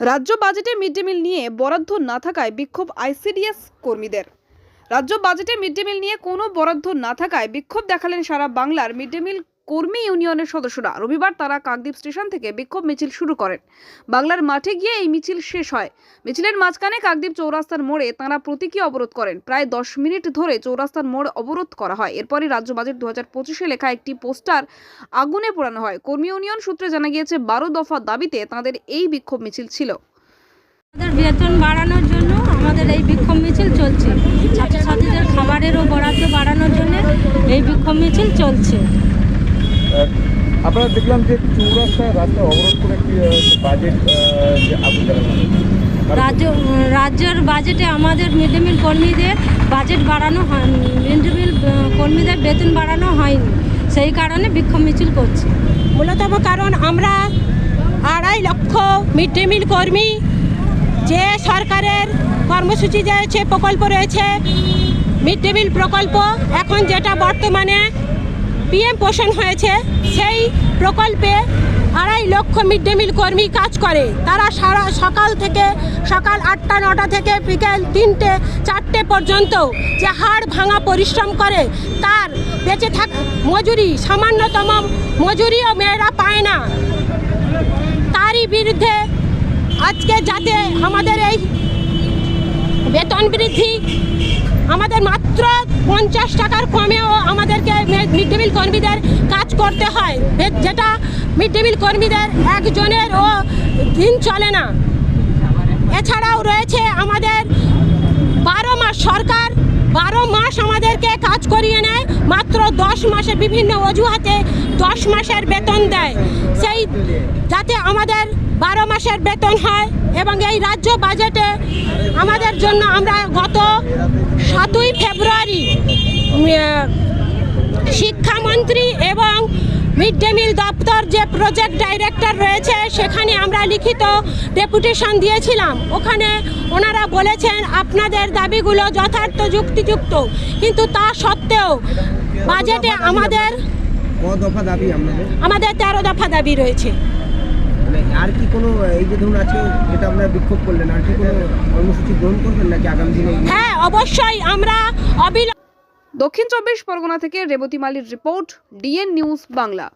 রাজ্য বাজেটে mid day meal নিয়ে বরাদ্দ না থাকায় বিক্ষোভ আইসিডিএস কর্মীদের। রাজ্য বাজেটে মিড ডে মিল নিয়ে কোনো বরাদ্দ না থাকায় বিক্ষোভ দেখালেন সারা বাংলার মিড ডে মিল কর্মী ইউনিয়নের সদস্যরা রবিবার তারা কাকদ্বীপ স্টেশন থেকে বিক্ষোভ মিছিল শুরু করেন। বাংলার মাঠে গিয়ে এই মিছিল শেষ হয়। মিছিলের মাঝখানে কাকদ্বীপ চৌরাস্তার মোড়ে তাঁরা প্রতীকী অবরোধ করেন। প্রায় দশ মিনিট ধরে চৌরাস্তার মোড় অবরোধ করা হয়। এরপরই রাজ্য বাজেট দু হাজার পঁচিশে লেখা একটি পোস্টার আগুনে পোড়ানো হয়। কর্মী ইউনিয়ন সূত্রে জানা গিয়েছে, বারো দফা দাবিতে তাদের এই বিক্ষোভ মিছিল ছিল। বেতন বাড়ানোর জন্য আমাদের এই বিক্ষোভ মিছিল চলছে। ছাত্রছাত্রীদের খাবারেরও বরাদ্দ বাড়ানোর জন্য এই বিক্ষোভ মিছিল চলছে। আপনারা দেখলাম যে চৌরাস্তায় রাস্তা অবরোধ করে একটি বাজেট যে আগুন রাজ্য রাজ্যের বাজেটে আমাদের মিড ডে মিল কর্মীদের বাজেট বাড়ানো হয় মিড ডে মিল কর্মীদের বেতন বাড়ানো হয়নি। সেই কারণে বিক্ষোভ মিছিল করছে। মূলতম কারণ আমরা আড়াই লক্ষ মিড ডে মিল কর্মী যে সরকারের কর্মসূচি রয়েছে প্রকল্প রয়েছে মিড ডে মিল প্রকল্প এখন যেটা বর্তমানে পিএম পোষণ হয়েছে, সেই প্রকল্পে আড়াই লক্ষ মিড ডে মিল কর্মী কাজ করে। তারা সারা সকাল থেকে সকাল আটটা, নটা থেকে বিকেল তিনটে, চারটে পর্যন্ত যে হাড় ভাঙা পরিশ্রম করে, তার বেঁচে থাক মজুরি, সামান্যতম মজুরিও মেয়েরা পায় না। তারই বিরুদ্ধে আজকে যাতে আমাদের এই বেতন বৃদ্ধি আমাদের মাত্র পঞ্চাশ টাকার কমেও আমাদেরকে মিড ডে মিল কর্মীদের কাজ করতে হয়। যেটা মিড ডে মিল কর্মীদের একজনের ও দিন চলে না। এছাড়াও রয়েছে আমাদের বারো মাস সরকার। বারো মাস আমাদেরকে কাজ করিয়ে নেয়। মাত্র দশ মাসে বিভিন্ন অজুহাতে দশ মাসের বেতন দেয়। সেই যাতে আমাদের বারো মাসের বেতন হয় এবং এই রাজ্য বাজেটে আমাদের জন্য আমরা গত সাতই ফেব্রুয়ারি শিক্ষামন্ত্রী এবং মিড ডে মিল দপ্তর যে প্রজেক্ট ডাইরেক্টর রয়েছে সেখানে আমরা লিখিত ডেপুটেশন দিয়েছিলাম। ওখানে ওনারা বলেছেন আপনাদের দাবিগুলো যথার্থ যুক্তিযুক্ত। কিন্তু তা সত্ত্বেও বাজেটে আমাদের আমাদের তেরো দফা দাবি রয়েছে। মানে আর কি কোনো এই যে ধরুন আজকে যেটা আপনারা বিক্ষোভ করলেন আর কি কোনো কর্মসূচি গ্রহণ করবেন নাকি আগামী দিনে? হ্যাঁ অবশ্যই আমরা অবিলম্বে দক্ষিণ চব্বিশ পরগনা থেকে রেবতী মালির রিপোর্ট ডিএন নিউজ বাংলা।